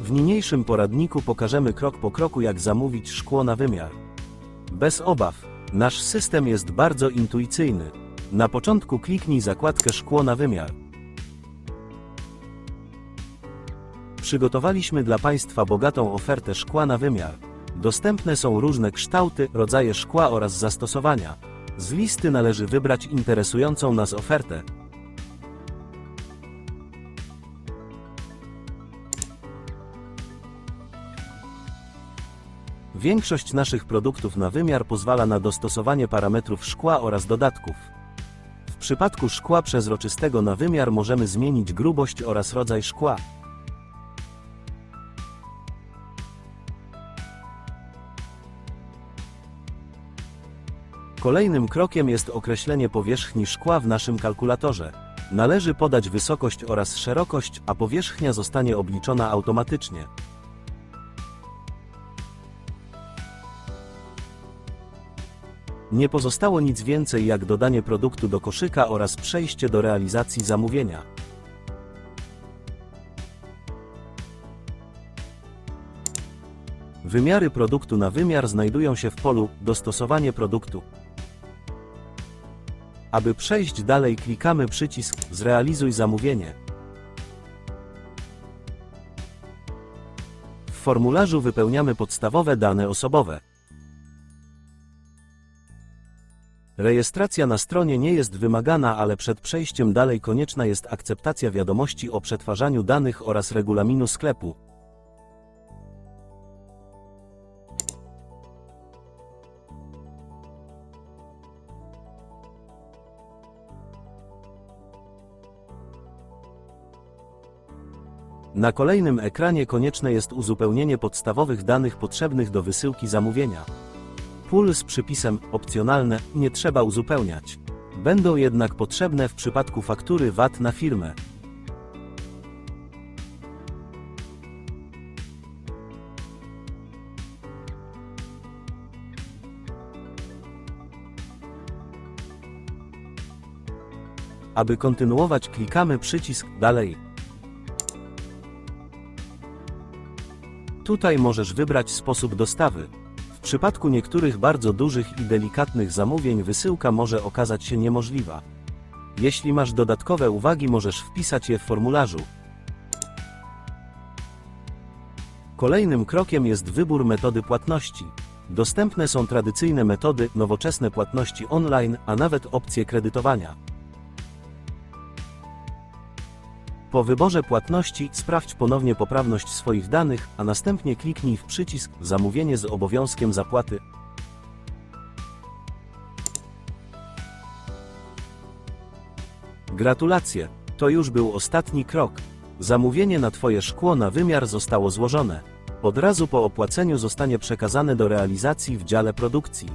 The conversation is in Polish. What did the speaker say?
W niniejszym poradniku pokażemy krok po kroku jak zamówić szkło na wymiar. Bez obaw, nasz system jest bardzo intuicyjny. Na początku kliknij zakładkę szkło na wymiar. Przygotowaliśmy dla Państwa bogatą ofertę szkła na wymiar. Dostępne są różne kształty, rodzaje szkła oraz zastosowania. Z listy należy wybrać interesującą nas ofertę. Większość naszych produktów na wymiar pozwala na dostosowanie parametrów szkła oraz dodatków. W przypadku szkła przezroczystego na wymiar możemy zmienić grubość oraz rodzaj szkła. Kolejnym krokiem jest określenie powierzchni szkła w naszym kalkulatorze. Należy podać wysokość oraz szerokość, a powierzchnia zostanie obliczona automatycznie. Nie pozostało nic więcej jak dodanie produktu do koszyka oraz przejście do realizacji zamówienia. Wymiary produktu na wymiar znajdują się w polu Dostosowanie produktu. Aby przejść dalej klikamy przycisk Zrealizuj zamówienie. W formularzu wypełniamy podstawowe dane osobowe. Rejestracja na stronie nie jest wymagana, ale przed przejściem dalej konieczna jest akceptacja wiadomości o przetwarzaniu danych oraz regulaminu sklepu. Na kolejnym ekranie konieczne jest uzupełnienie podstawowych danych potrzebnych do wysyłki zamówienia. Pól z przypisem opcjonalne nie trzeba uzupełniać. Będą jednak potrzebne w przypadku faktury VAT na firmę. Aby kontynuować klikamy przycisk Dalej. Tutaj możesz wybrać sposób dostawy. W przypadku niektórych bardzo dużych i delikatnych zamówień wysyłka może okazać się niemożliwa. Jeśli masz dodatkowe uwagi, możesz wpisać je w formularzu. Kolejnym krokiem jest wybór metody płatności. Dostępne są tradycyjne metody, nowoczesne płatności online, a nawet opcje kredytowania. Po wyborze płatności sprawdź ponownie poprawność swoich danych, a następnie kliknij w przycisk Zamówienie z obowiązkiem zapłaty. Gratulacje! To już był ostatni krok. Zamówienie na Twoje szkło na wymiar zostało złożone. Od razu po opłaceniu zostanie przekazane do realizacji w dziale produkcji.